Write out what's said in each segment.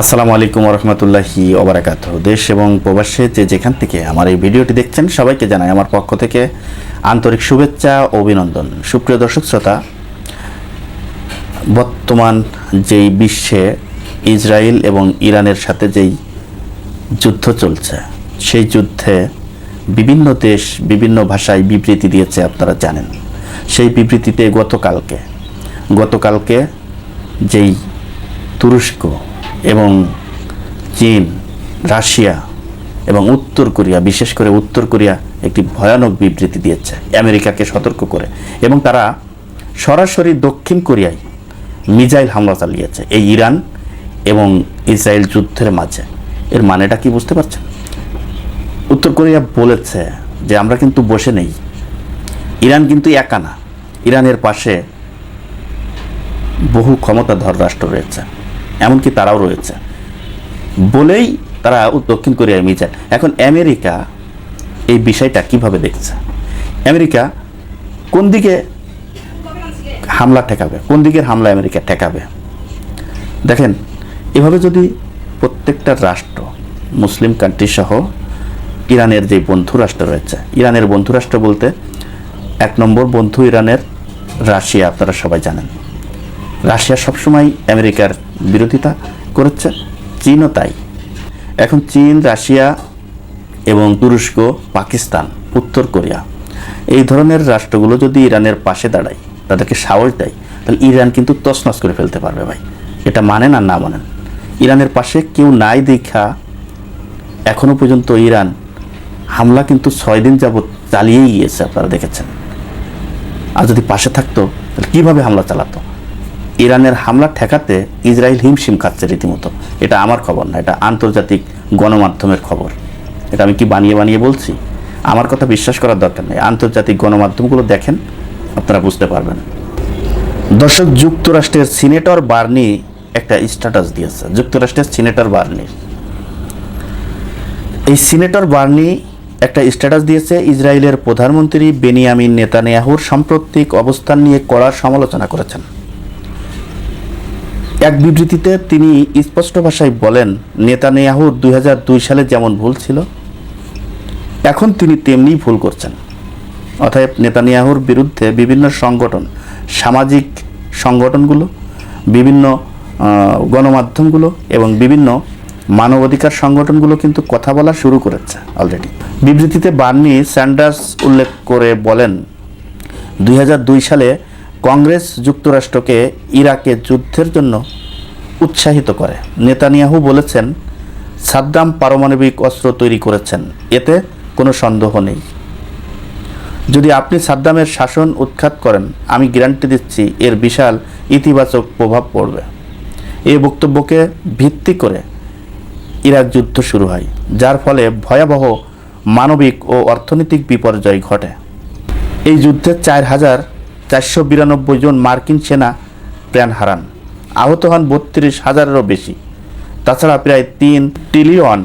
আসসালামু আলাইকুম রহমতুল্লাহি ওবরাকাত দেশ এবং প্রবাসে যে যেখান থেকে আমার এই ভিডিওটি দেখছেন, সবাইকে জানাই আমার পক্ষ থেকে আন্তরিক শুভেচ্ছা ও অভিনন্দন। সুপ্রিয় দর্শক, শ্রোতা, বর্তমান যেই বিশ্বে ইসরায়েল এবং ইরানের সাথে যেই যুদ্ধ চলছে, সেই যুদ্ধে বিভিন্ন দেশ বিভিন্ন ভাষায় বিবৃতি দিয়েছে, আপনারা জানেন। সেই বিবৃতিতে গতকালকে গতকালকে যেই তুরস্ক এবং চীন, রাশিয়া এবং উত্তর কোরিয়া, বিশেষ করে উত্তর কোরিয়া একটি ভয়ানক বিবৃতি দিয়েছে আমেরিকাকে সতর্ক করে। এবং তারা সরাসরি দক্ষিণ কোরিয়ায় মিজাইল হামলা চালিয়েছে এই ইরান এবং ইসরায়েল যুদ্ধের মাঝে। এর মানেটা কি বুঝতে পারছেন? উত্তর কোরিয়া বলেছে যে আমরা কিন্তু বসে নেই। ইরান কিন্তু একা না। ইরানের পাশে বহু ক্ষমতাধর রাষ্ট্র রয়েছে। এমনকি তারাও রয়েছে। বলেই তারা দক্ষিণ কোরিয়ায় মিজাইল এখন আমেরিকা এই বিষয়টা কীভাবে দেখছে? আমেরিকা কোন দিকে হামলা ঠেকাবে? কোন দিকের হামলা আমেরিকা ঠেকাবে? দেখেন, এভাবে যদি প্রত্যেকটা রাষ্ট্র, মুসলিম কান্ট্রি সহ ইরানের যে বন্ধু রাষ্ট্র রয়েছে, ইরানের বন্ধু রাষ্ট্র বলতে এক নম্বর বন্ধু ইরানের রাশিয়া, আপনারা সবাই জানেন। রাশিয়া সবসময় আমেরিকার বিরোধিতা করেছে, চীনও তাই। এখন চীন, রাশিয়া এবং তুরস্ক, পাকিস্তান, উত্তর কোরিয়া, এই ধরনের রাষ্ট্রগুলো যদি ইরানের পাশে দাঁড়ায়, তাদেরকে সাহস দেয়, তাহলে ইরান কিন্তু তছনছ করে ফেলতে পারবে ভাই। এটা মানেন আর না মানেন। ইরানের পাশে কেউ নাই দেখা এখনও পর্যন্ত ইরান হামলা কিন্তু ছয় দিন যাবৎ চালিয়েই গিয়েছে, আপনারা দেখেছেন। আর যদি পাশে থাকতো, তাহলে কীভাবে হামলা চালাতো? ইরানের হামলা ঠেকাতে ইসরায়েল হিমশিম খাচ্ছে রীতিমতো। এটা আমার খবর না, এটা আন্তর্জাতিক গণমাধ্যমের খবর। এটা আমি কি বানিয়ে বানিয়ে বলছি? আমার কথা বিশ্বাস করার দরকার নেই। আন্তর্জাতিক গণমাধ্যমগুলো দেখেন, আপনারা বুঝতে পারবেন। দর্শক, যুক্তরাষ্ট্রের সিনেটর বার্নি একটা স্ট্যাটাস দিয়েছে। যুক্তরাষ্ট্রের সিনেটর বার্নি। এই সিনেটর বার্নি একটা স্ট্যাটাস দিয়েছে, ইসরায়েলের প্রধানমন্ত্রী বেনিয়ামিন নেতানিয়াহুর সাম্প্রতিক অবস্থান নিয়ে কড়া সমালোচনা করেছেন। এক বিবৃতিতে তিনি স্পষ্ট ভাষায় বলেন নেতানিয়াহুর দুই হাজার দুই সালে যেমন ভুল ছিল, এখন তিনি তেমনিই ভুল করছেন। অতএব নেতানিয়াহুর বিরুদ্ধে বিভিন্ন সংগঠন, সামাজিক সংগঠনগুলো, বিভিন্ন গণমাধ্যমগুলো এবং বিভিন্ন মানবাধিকার সংগঠনগুলো কিন্তু কথা বলা শুরু করেছে অলরেডি বিবৃতিতে বার্নি স্যান্ডার্স উল্লেখ করে বলেন, দুই হাজার দুই সালে কংগ্রেস যুক্তরাষ্ট্রকে ইরাকে যুদ্ধের জন্য উৎসাহিত করে। নেতানিয়াহু বলেছেন, সাদ্দাম পারমাণবিক অস্ত্র তৈরি করেছেন, এতে কোনো সন্দেহ নেই। যদি আপনি সাদ্দামের শাসন উৎখাত করেন, আমি গ্যারান্টি দিচ্ছি এর বিশাল ইতিবাচক প্রভাব পড়বে। এই বক্তব্যকে ভিত্তি করে ইরাক যুদ্ধ শুরু হয়, যার ফলে ভয়াবহ মানবিক ও অর্থনৈতিক বিপর্যয় ঘটে। এই যুদ্ধে চার হাজার চারশো বিরানব্বই জন মার্কিন সেনা প্রাণ হারান। আহত হন বত্রিশ হাজারেরও বেশি। তাছাড়া প্রায় তিন ট্রিলিয়ন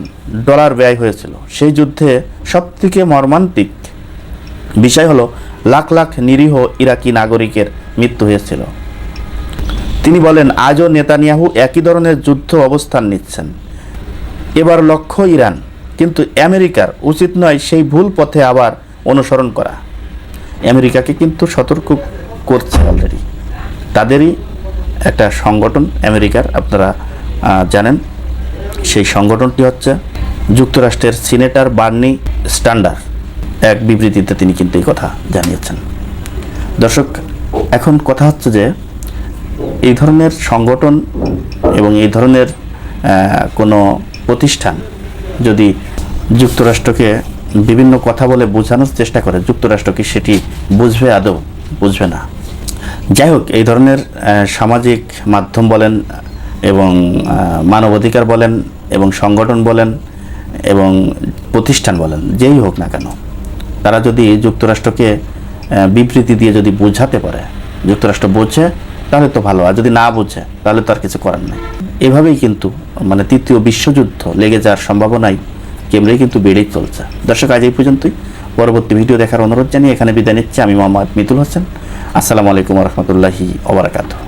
ডলার ব্যয় হয়েছিল। সেই যুদ্ধে সবথেকে মর্মান্তিক বিষয় হলো, লাখ লাখ নিরীহ ইরাকি নাগরিকের মৃত্যু হয়েছিল। তিনি বলেন, আজও নেতানিয়াহু একই ধরনের যুদ্ধ অবস্থান নিচ্ছেন। এবার লক্ষ্য ইরান, কিন্তু আমেরিকার উচিত নয় সেই ভুল পথে আবার অনুসরণ করা। আমেরিকাকে কিন্তু সতর্ক করছে অলরেডি তাদেরই একটা সংগঠন আমেরিকার, আপনারা জানেন। সেই সংগঠনটি হচ্ছে যুক্তরাষ্ট্রের সিনেটর বার্নি স্ট্যান্ডার এক বিবৃতিতে তিনি কিন্তু এই কথা জানিয়েছেন। দর্শক, এখন কথা হচ্ছে যে, এই ধরনের সংগঠন এবং এই ধরনের কোনো প্রতিষ্ঠান যদি যুক্তরাষ্ট্রকে বিভিন্ন কথা বলে বোঝানোর চেষ্টা করে। যুক্তরাষ্ট্র কি সেটি বুঝবে আদৌ? বুঝবে না। যাই হোক, এই ধরনের সামাজিক মাধ্যম বলেন এবং মানবাধিকার বলেন এবং সংগঠন বলেন এবং প্রতিষ্ঠান বলেন, যেই হোক না কেন, তারা যদি যুক্তরাষ্ট্রকে বিবৃতি দিয়ে যদি বোঝাতে পারে, যুক্তরাষ্ট্র বোঝে, তাহলে তো ভালো, আর যদি না বোঝে, তাহলে তো আর কিছু করার নেই। এভাবেই কিন্তু মানে তৃতীয় বিশ্বযুদ্ধ লেগে যাওয়ার সম্ভাবনাই কেমরেই কিন্তু বেড়েই চলছে। দর্শক, আজ এই পর্যন্তই। পরবর্তী ভিডিও দেখার অনুরোধ জানিয়ে এখানে বিদায় নিচ্ছি। আমি মোহাম্মদ মিতুল হোসেন। আসসালামু আলাইকুম রহমতুল্লাহি ওবরাকাতু